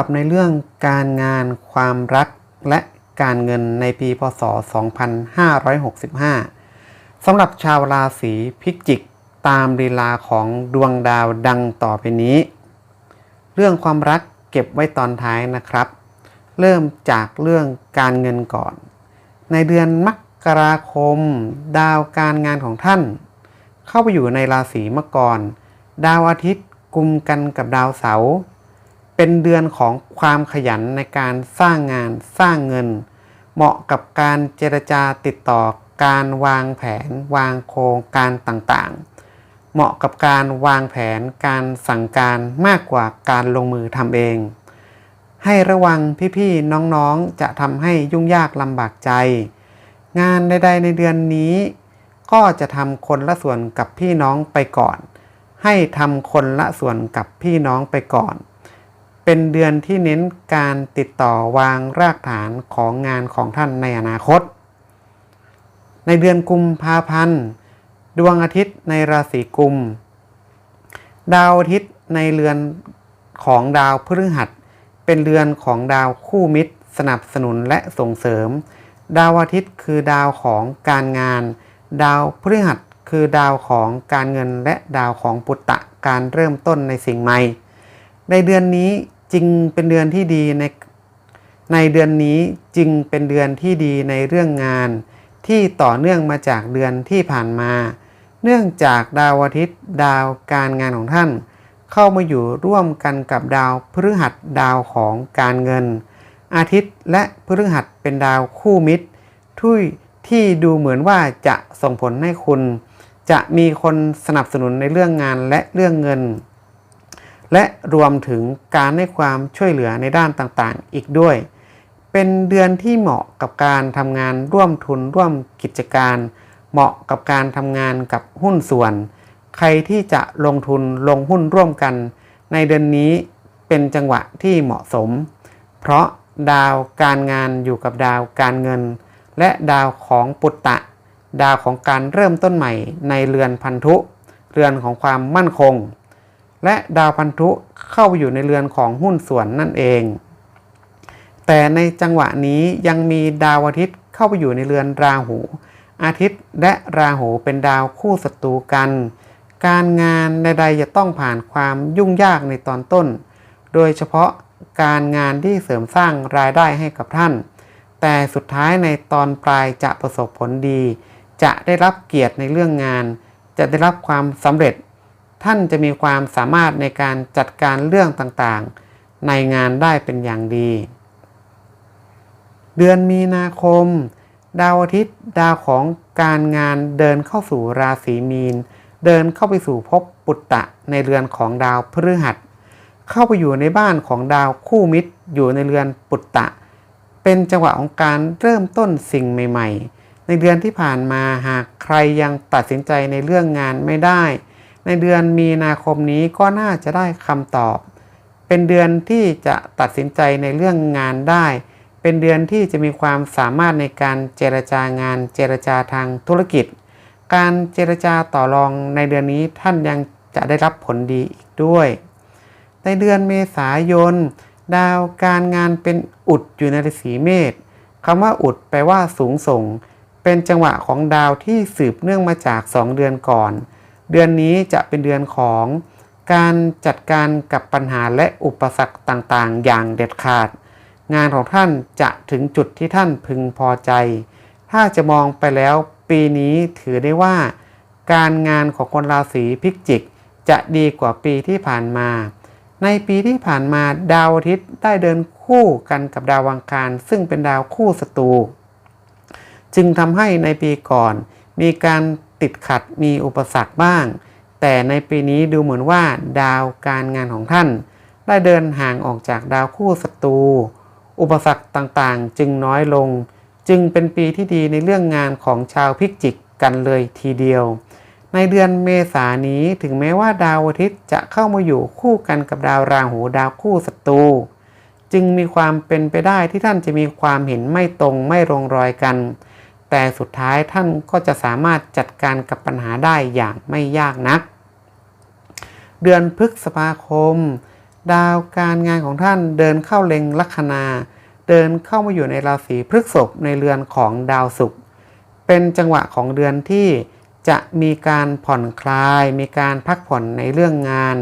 รับในเรื่องการงานความรักและการเงินในปีพศ 2565 สำหรับชาวราศีพิจิกตามลีลาของดวงดาวดังต่อไปนี้ เรื่องความรักเก็บไว้ตอนท้ายนะครับ เริ่มจากเรื่องการเงินก่อน ในเดือนมกราคม ดาวการงานของท่าน เข้าไปอยู่ในราศีมกร ดาวอาทิตย์กุมกันกับดาวเสาร์ เป็นเดือนของความขยันในการสร้างงานสร้างเงิน เหมาะกับการเจรจาติดต่อการวางแผน วางโครงการต่างๆ เหมาะกับการวางแผนการสั่งการมากกว่าการลงมือทำเอง ให้ระวังพี่ๆน้องๆจะทำให้ยุ่งยากลำบากใจ งานใดๆในเดือนนี้ ก็จะทำคนละส่วนกับพี่น้องไปก่อน ให้ทำคนละส่วนกับพี่น้องไปก่อน เป็นเดือนที่เน้นการติดต่อวางรากฐานของงานของท่านในอนาคต ในเดือนกุมภาพันธ์ ดวงอาทิตย์ในราศีกุม ดาวอาทิตย์ในเรือนของดาวพฤหัส เป็นเรือนของดาวคู่มิตร สนับสนุนและส่งเสริม ดาวอาทิตย์คือดาวของการงาน ดาวพฤหัสคือดาวของการเงินและดาวของปุตตะการเริ่มต้นในสิ่งใหม่ ในเดือนนี้จึงเป็นเดือนที่ดีในในเดือนนี้จึงเป็นเดือนที่ดีในเรื่องงาน ที่ต่อเนื่องมาจากเดือนที่ผ่านมา เนื่องจากดาวอาทิตย์ดาวการงานของท่าน เข้ามาอยู่ร่วมกันกับดาวพฤหัสดาวของการเงิน อาทิตย์และพฤหัสเป็นดาวคู่มิตรทุยที่ดูเหมือนว่าจะส่งผลให้คุณ จะมีคนสนับสนุนในเรื่องงานและเรื่องเงิน และรวมถึงการให้ความช่วยเหลือในด้านต่างๆ อีกด้วย เป็นเดือนที่เหมาะกับการทำงานร่วมทุนร่วมกิจการ เหมาะกับการทำงานกับหุ้นส่วน ใครที่จะลงทุนลงหุ้นร่วมกัน ในเดือนนี้เป็นจังหวะที่เหมาะสม เพราะดาวการงานอยู่กับดาวการเงิน และดาวของปุตตะ ดาวของการเริ่มต้นใหม่ในเรือนพันธุ เรือนของความมั่นคง และดาวพันธุเข้าไปอยู่ในเรือนของหุ้นส่วนนั่นเอง แต่ในจังหวะนี้ยังมีดาวอาทิตย์เข้าไปอยู่ในเรือนราหู อาทิตย์และราหูเป็นดาวคู่ศัตรูกัน การงานใดๆจะต้องผ่านความยุ่งยากในตอนต้น โดยเฉพาะการงานที่เสริมสร้างรายได้ให้กับท่าน แต่สุดท้ายในตอนปลายจะประสบผลดี จะได้รับเกียรติในเรื่องงาน จะได้รับความสำเร็จ ท่านจะมีความสามารถในการจัดการเรื่องต่างๆ ในงานได้เป็นอย่างดี เดือนมีนาคม ดาวอาทิตย์ดาวของการงานเดินเข้าสู่ราศีมีน เดินเข้าไปสู่ภพปุตตะในเรือนของดาวพฤหัส เข้าไปอยู่ในบ้านของดาวคู่มิตร อยู่ในเรือนปุตตะ เป็นจังหวะของการเริ่มต้นสิ่งใหม่ ๆ ในเดือนที่ผ่านมาหากใครยังตัดสินใจในเรื่องงานไม่ได้ ในเดือนมีนาคมนี้ก็น่าจะได้คำตอบ เป็นเดือนที่จะตัดสินใจในเรื่องงานได้ เป็นเดือนที่จะมีความสามารถในการเจรจางานเจรจาทางธุรกิจ การเจรจาต่อรองในเดือนนี้ท่านยังจะได้รับผลดีอีกด้วย ในเดือนเมษายน ดาวการงานเป็นอุดอยู่ในราศีเมษคำว่าอุดแปลว่าสูงส่ง เป็นจังหวะของดาวที่สืบเนื่องมาจาก 2 เดือนก่อน เดือนนี้จะเป็นเดือนของการจัดการกับปัญหาและอุปสรรคต่างๆ อย่างเด็ดขาด งานของท่านจะถึงจุดที่ท่านพึงพอใจ ถ้าจะมองไปแล้วปีนี้ถือได้ว่า การงานของคนราศีพิจิก จะดีกว่าปีที่ผ่านมา ในปีที่ผ่านมาดาวอาทิตย์ได้เดินคู่กันกับดาวอังคารซึ่งเป็นดาวคู่ศัตรูจึงทำให้ในปีก่อนมีการ ติดขัดมีอุปสรรคบ้าง แต่ในปีนี้ดูเหมือนว่าดาวการงานของท่าน ได้เดินห่างออกจากดาวคู่ศัตรูอุปสรรคต่างๆ จึงน้อยลง จึงเป็นปีที่ดีในเรื่องงานของชาวพิจิกกันเลยทีเดียว ในเดือนเมษานนี้ถึงแม้ว่าดาวอาทิตย์จะเข้ามาอยู่คู่กันกับดาวราหูดาวคู่ศัตรูจึงมีความเป็นไปได้ที่ท่านจะมีความเห็นไม่ตรงไม่ลงรอยกัน แต่สุดท้ายท่านก็จะสามารถจัดการกับปัญหาได้อย่างไม่ยากนัก เดือนพฤษภาคม ดาวการงานของท่านเดินเข้าเล็งลัคนา เดินเข้ามาอยู่ในราศีพฤษภในเรือนของดาวศุกร์เป็นจังหวะของเดือนที่จะมีการผ่อนคลาย มีการพักผ่อนในเรื่องงาน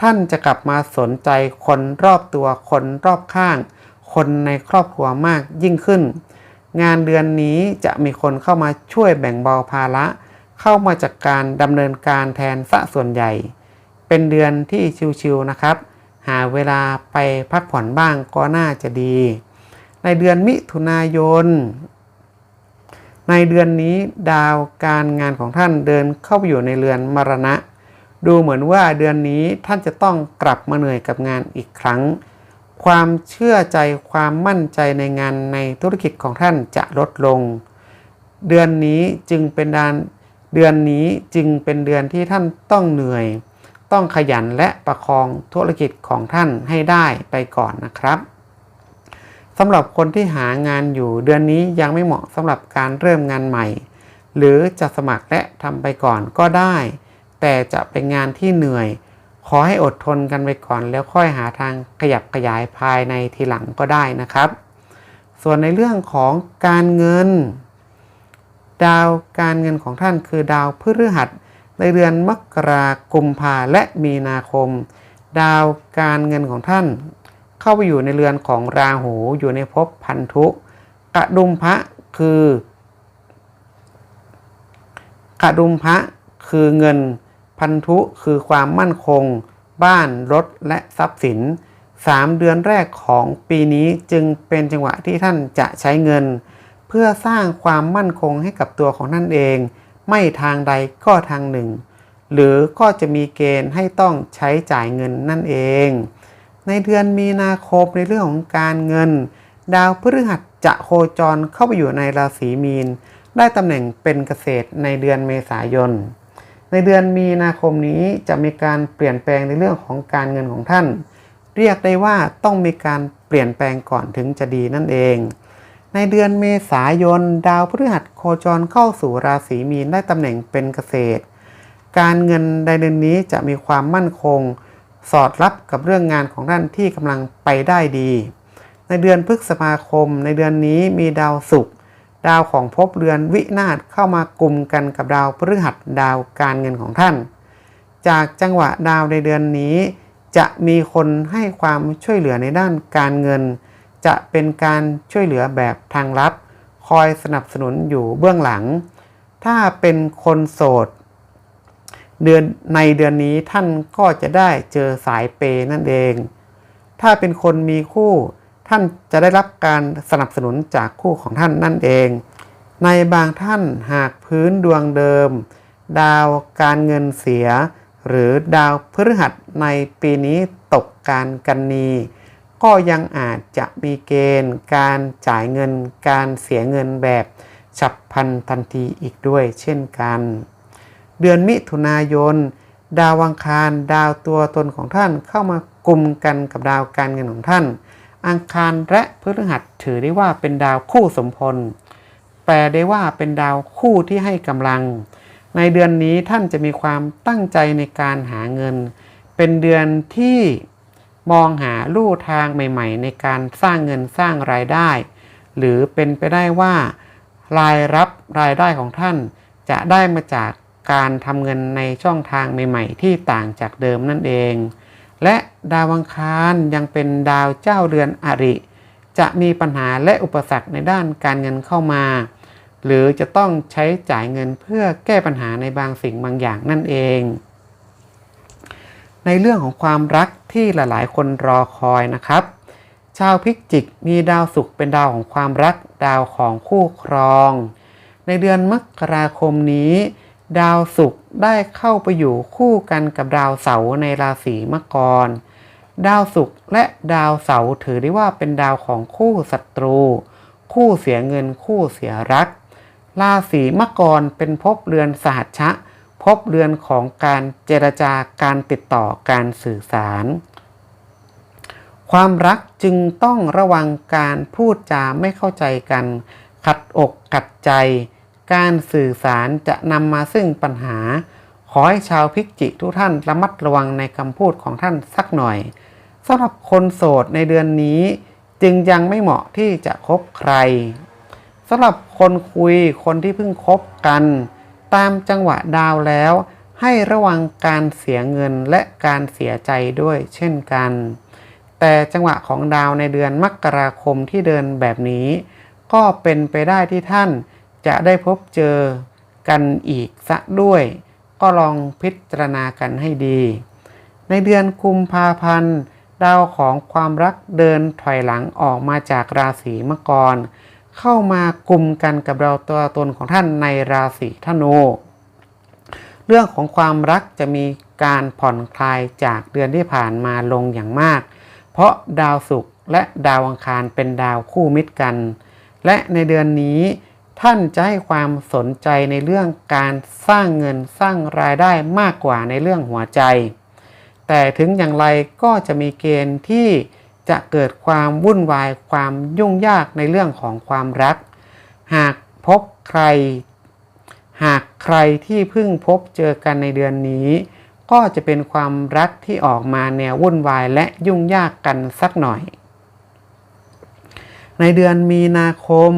ท่านจะกลับมาสนใจคนรอบตัวคนรอบข้าง คนในครอบครัวมากยิ่งขึ้น งานเดือนนี้จะมีคนเข้ามาช่วยแบ่งเบาภาระ เข้ามาจากการดำเนินการแทนซะส่วนใหญ่ เป็นเดือนที่ชิวๆนะครับ หาเวลาไปพักผ่อนบ้างก็น่าจะดี ในเดือนมิถุนายน ในเดือนนี้ดาวการงานของท่านเดินเข้าไปอยู่ในเรือนมรณะ ดูเหมือนว่าเดือนนี้ท่านจะต้องกลับมาเหนื่อยกับงานอีกครั้ง ความเชื่อใจความมั่นใจในงานในธุรกิจของท่านจะลดลง เดือนนี้จึงเป็นดานเดือนนี้จึงเป็นเดือนที่ท่านต้องเหนื่อย ต้องขยันและประคองธุรกิจของท่านให้ได้ไปก่อนนะครับสำหรับคนที่หางานอยู่เดือนนี้ยังไม่เหมาะสำหรับการเริ่มงานใหม่ หรือจะสมัครและทำไปก่อนก็ได้ แต่จะเป็นงานที่เหนื่อย ขอให้อดทนกันไปก่อนแล้วค่อยหาทางขยับขยายภายในทีหลังก็ได้นะครับ ส่วนในเรื่องของการเงิน ดาวการเงินของท่านคือดาวพฤหัส ในเดือนมกรากุมภาและมีนาคม ดาวการเงินของท่าน เข้าไปอยู่ในเรือนของราหูอยู่ในภพพันธุกระดุมพระคือกระดุมพระคือเงิน พันธุคือความมั่นคง บ้าน รถ และทรัพย์สิน 3 เดือนแรกของปีนี้จึงเป็นจังหวะที่ท่านจะใช้เงิน เพื่อสร้างความมั่นคงให้กับตัวของท่านเอง ไม่ทางใดก็ทางหนึ่ง หรือก็จะมีเกณฑ์ให้ต้องใช้จ่ายเงินนั่นเอง ในเดือนมีนาคมในเรื่องของการเงิน ดาวพฤหัสจะโคจรเข้าไปอยู่ในราศีมีน ได้ตำแหน่งเป็นเกษตรในเดือนเมษายน ในเดือนมีนาคมนี้จะมีการเปลี่ยนแปลงในเรื่องของการเงินของท่าน เรียกได้ว่าต้องมีการเปลี่ยนแปลงก่อนถึงจะดีนั่นเอง ในเดือนเมษายน ดาวพฤหัสโคจรเข้าสู่ราศีมีนได้ตำแหน่งเป็นเกษตร การเงินในเดือนนี้จะมีความมั่นคง สอดรับกับเรื่องงานของท่านที่กำลังไปได้ดี ในเดือนพฤษภาคมในเดือนนี้มีดาวศุกร์ ดาวของภพเรือนวินาศเข้ามากลุ่มกันกับดาวพฤหัสดาวการเงินของท่าน จากจังหวะดาวในเดือนนี้ จะมีคนให้ความช่วยเหลือในด้านการเงิน จะเป็นการช่วยเหลือแบบทางลับ คอยสนับสนุนอยู่เบื้องหลัง ถ้าเป็นคนโสด เดือนในเดือนนี้ท่านก็จะได้เจอสายเปย์นั่นเอง ถ้าเป็นคนมีคู่ ท่านจะได้รับการสนับสนุนจากคู่ของท่านนั่นเอง ในบางท่านหากพื้นดวงเดิม ดาวการเงินเสีย หรือดาวพฤหัสในปีนี้ตกการกันนี ก็ยังอาจจะมีเกณฑ์ การจ่ายเงิน การเสียเงินแบบฉับพลันทันทีอีกด้วยเช่นกัน เดือนมิถุนายน ดาวอังคาร ดาวตัวตนของท่านเข้ามากลุ่มกันกับดาวการเงินของท่าน อังคารและพฤหัสถือได้ว่าเป็นดาวคู่สมพล แปลได้ว่าเป็นดาวคู่ที่ให้กำลัง ในเดือนนี้ท่านจะมีความตั้งใจในการหาเงิน เป็นเดือนที่มองหาลู่ทางใหม่ ๆ ในการสร้างเงินสร้างรายได้ หรือเป็นไปได้ว่า รายรับรายได้ของท่านจะได้มาจากการทำเงินในช่องทางใหม่ ๆ ที่ต่างจากเดิมนั่นเอง และดาวอังคารยังเป็นดาวเจ้าเรือนอริ จะมีปัญหาและอุปสรรคในด้านการเงินเข้ามา หรือจะต้องใช้จ่ายเงินเพื่อแก้ปัญหาในบางสิ่งบางอย่างนั่นเอง ในเรื่องของความรักที่หลาย ๆ คนรอคอยนะครับ ชาวพิกจิกมีดาวศุกร์เป็นดาวของความรักดาวของคู่ครอง ในเดือนมกราคมนี้ ดาวศุกร์ได้เข้าไปอยู่คู่กันกับดาวเสาร์ในราศีมังกร ดาวศุกร์และดาวเสาร์ถือได้ว่าเป็นดาวของคู่ศัตรู คู่เสียเงินคู่เสียรัก ราศีมังกรเป็นภพเรือนสหัชชะภพเรือนของการเจรจาการติดต่อการสื่อสาร ความรักจึงต้องระวังการพูดจาไม่เข้าใจกัน ขัดอกขัดใจ การสื่อสารจะนำมาซึ่งปัญหา ขอให้ชาวพิกจิทุกท่านระมัดระวังในคำพูดของท่านสักหน่อยสำหรับคนโสดในเดือนนี้ จึงยังไม่เหมาะที่จะคบใครสำหรับคนคุยคนที่เพิ่งคบกัน ตามจังหวะดาวแล้ว ให้ระวังการเสียเงินและการเสียใจด้วยเช่นกัน แต่จังหวะของดาวในเดือนมกราคมที่เดินแบบนี้ ก็เป็นไปได้ที่ท่าน จะได้พบเจอกันอีกสักด้วย ก็ลองพิจารณากันให้ดี ในเดือนกุมภาพันธ์ดาวของความรักเดินถอยหลังออกมาจากราศีมกร เข้ามากลุ่มกันกับดาวตัวตนของท่านในราศีธนูเรื่องของความรักจะมีการผ่อนคลายจากเดือนที่ผ่านมาลงอย่างมาก เพราะดาวศุกร์และดาวอังคารเป็นดาวคู่มิตรกัน และในเดือนนี้ ท่านจะให้ความสนใจในเรื่องการสร้างเงินสร้างรายได้มากกว่าในเรื่องหัวใจ แต่ถึงอย่างไรก็จะมีเกณฑ์ที่จะเกิดความวุ่นวายความยุ่งยากในเรื่องของความรัก หากพบใคร หากใครที่เพิ่งพบเจอกันในเดือนนี้ ก็จะเป็นความรักที่ออกมาแนววุ่นวายและยุ่งยากกันสักหน่อย ในเดือนมีนาคม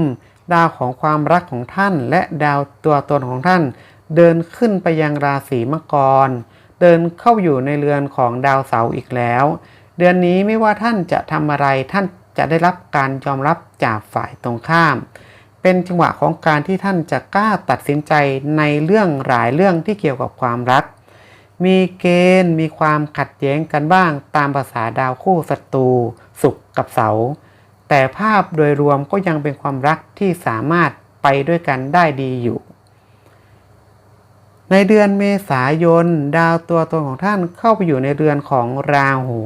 ดาวของความรักของท่าน และดาวตัวตนของท่าน เดินขึ้นไปยังราศีมังกร เดินเข้าอยู่ในเรือนของดาวเสาร์อีกแล้ว เดือนนี้ไม่ว่าท่านจะทำอะไรท่านจะได้รับการยอมรับจากฝ่ายตรงข้าม เป็นจังหวะของการที่ท่านจะกล้าตัดสินใจในเรื่องหลายเรื่องที่เกี่ยวกับความรัก มีเกณฑ์มีความขัดแย้งกันบ้างตามภาษาดาวคู่ศัตรูศุกกับเสาร์ แต่ภาพโดยรวมก็ยังเป็นความรักที่สามารถไปด้วยกันได้ดีอยู่ ในเดือนเมษายน ดาวตัวตนของท่านเข้าไปอยู่ในเรือนของราหู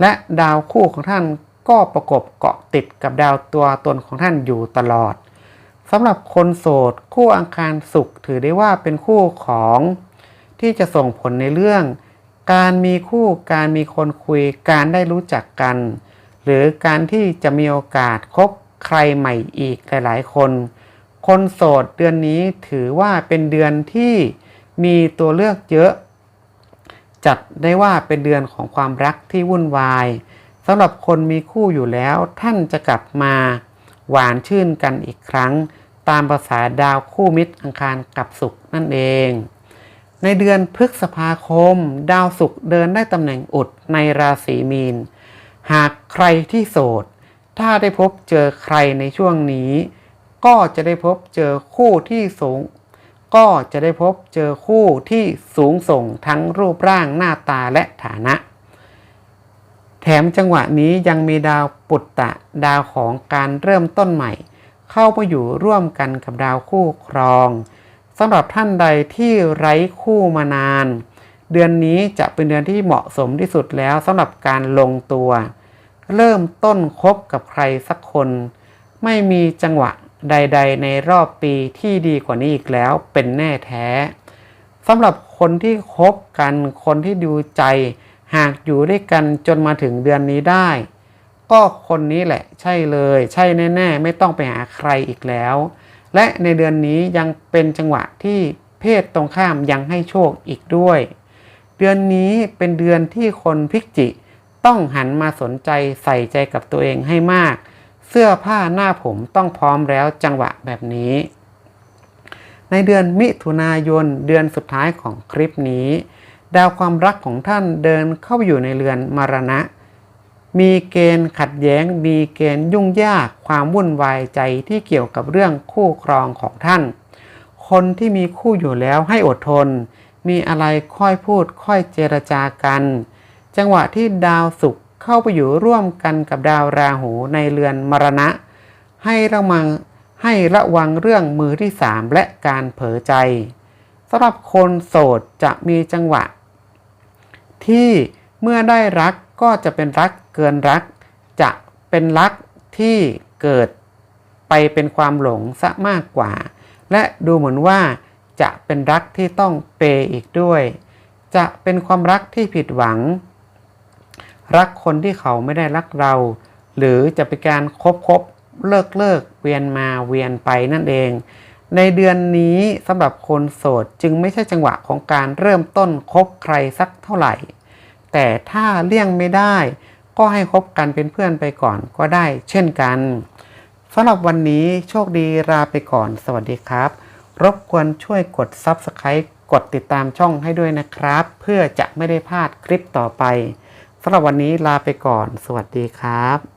และดาวคู่ของท่านก็ประกบเกาะติดกับดาวตัวตนของท่านอยู่ตลอดสำหรับคนโสด คู่อังคารสุขถือได้ว่าเป็นคู่ของ ที่จะส่งผลในเรื่อง การมีคู่การมีคนคุยการได้รู้จักกัน หรือการที่จะมีโอกาสคบใครใหม่อีกหลาย ๆ คน คนโสดเดือนนี้ถือว่าเป็นเดือนที่มีตัวเลือกเยอะ จัดได้ว่าเป็นเดือนของความรักที่วุ่นวายสำหรับคนมีคู่อยู่แล้วท่านจะกลับมาหวานชื่นกันอีกครั้ง ตามภาษาดาวคู่มิตรอังคารกับศุกร์นั่นเอง ในเดือนพฤษภาคม ดาวศุกร์เดินได้ตำแหน่งอุดในราศีมีน หากใครที่โสด ถ้าได้พบเจอใครในช่วงนี้ ก็จะได้พบเจอคู่ที่สูง ก็จะได้พบเจอคู่ที่สูงส่งทั้งรูปร่างหน้าตาและฐานะ แถมจังหวะนี้ยังมีดาวปุตตะดาวของการเริ่มต้นใหม่ เข้ามาอยู่ร่วมกันกับดาวคู่ครองสำหรับท่านใดที่ไร้คู่มานาน เดือนนี้จะเป็นเดือนที่เหมาะสมที่สุดแล้วสำหรับการลงตัว เริ่มต้นคบกับใครสักคน ไม่มีจังหวะใด ๆ ในรอบปีที่ดีกว่านี้อีกแล้วเป็นแน่แท้สำหรับคนที่คบกันคนที่ดูใจ หากอยู่ด้วยกันจนมาถึงเดือนนี้ได้ ก็คนนี้แหละใช่เลย ใช่แน่ ๆ ไม่ต้องไปหาใครอีกแล้ว และในเดือนนี้ยังเป็นจังหวะที่เพศตรงข้ามยังให้โชคอีกด้วย เดือนนี้เป็นเดือนที่คนพิกจิ ต้องหันมาสนใจใส่ใจกับตัวเองให้มาก เสื้อผ้าหน้าผมต้องพร้อมแล้วจังหวะแบบนี้ ในเดือนมิถุนายนเดือนสุดท้ายของคลิปนี้ ดาวความรักของท่านเดินเข้าอยู่ในเรือนมรณะ มีเกณฑ์ขัดแย้ง มีเกณฑ์ยุ่งยากความวุ่นวายใจที่เกี่ยวกับเรื่องคู่ครองของท่าน คนที่มีคู่อยู่แล้วให้อดทน มีอะไรค่อยพูดค่อยเจรจากัน จังหวะที่ดาวศุกร์เข้าไปอยู่ร่วมกันกับดาวราหูในเรือนมรณะ ให้ระมังให้ระวังเรื่องมือที่สามและการเผลอใจสำหรับคนโสดจะมีจังหวะ ที่เมื่อได้รักก็จะเป็นรักเกินรัก จะเป็นรักที่เกิดไปเป็นความหลงซะมากกว่า และดูเหมือนว่า จะเป็นรักที่ต้องเปย์อีกด้วย จะเป็นความรักที่ผิดหวัง รักคนที่เขาไม่ได้รักเรา หรือจะเป็นการคบคบเลิกเลิกเวียนมาเวียนไปนั่นเอง ในเดือนนี้สำหรับคนโสดจึงไม่ใช่จังหวะของการเริ่มต้นคบใครสักเท่าไหร่ แต่ถ้าเลี่ยงไม่ได้ ก็ให้คบกันเป็นเพื่อนไปก่อนก็ได้ เช่นกันสำหรับวันนี้โชคดีลาไปก่อน สวัสดีครับ รบกวนช่วยกด Subscribe กดติดตามช่องให้ด้วยนะครับ เพื่อจะไม่ได้พลาดคลิปต่อไปสำหรับวันนี้ลาไปก่อน สวัสดีครับ